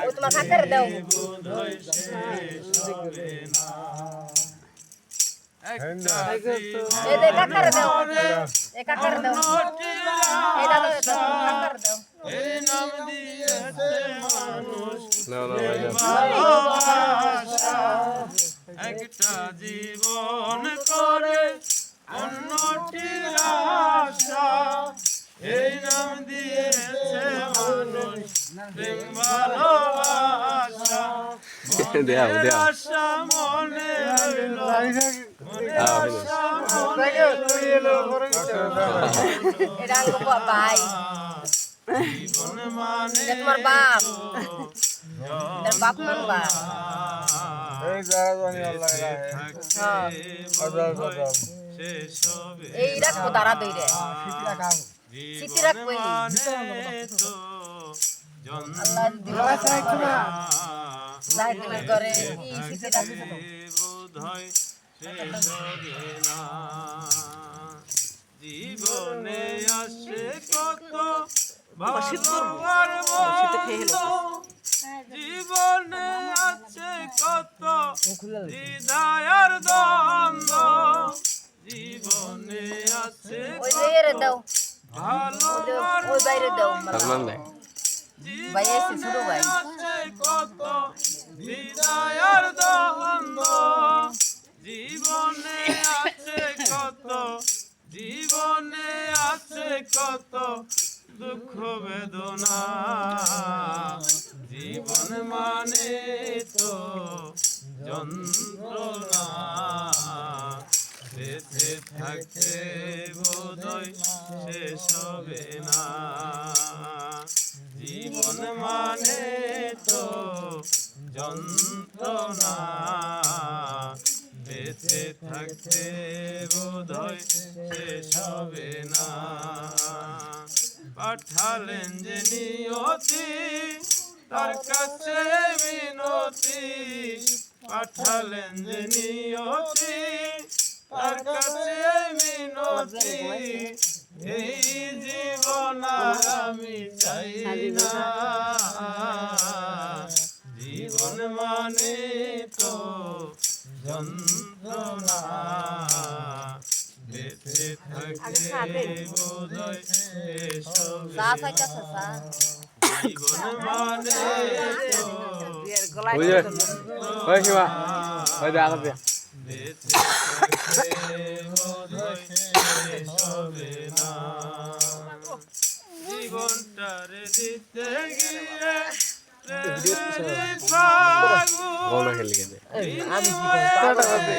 ও তোমার কাকারে দাও একটা এই যে মানে এটা তোমার বাপ বাপ মানবা এই রাখব দাঁড়া দইরে। সিটি রাখব সিটি রাখব জীবনে আসে কত। জীবনে আছে কত হৃদয়ের দ্বন্দ্ব জীবনে আছে ভালো ভাই এসে ছোট ভাই হৃদয়ের দ্বন্দ্ব জীবনে আছে কত, জীবনে আছে কত দুঃখ বেদনা জীবন মানে তো যন্ত্রণা বেঁচে থাকতে বোধহয় শেষ হবে না। জীবন মানে তো যন্ত্রণা। বেঁচে থাকতে বোধহয় শেষ হবে না। পাঠালেন যে নিয়তি, তার কাছে মিনতি পাঠালেন যে নিয়তি, তার কাছে মিনতি না। জীবন মানে তো যন্ত্রণা। বেঁচে চাইতেছে চা জীবন মানে তো বেঁচে হবে না জীবনটারে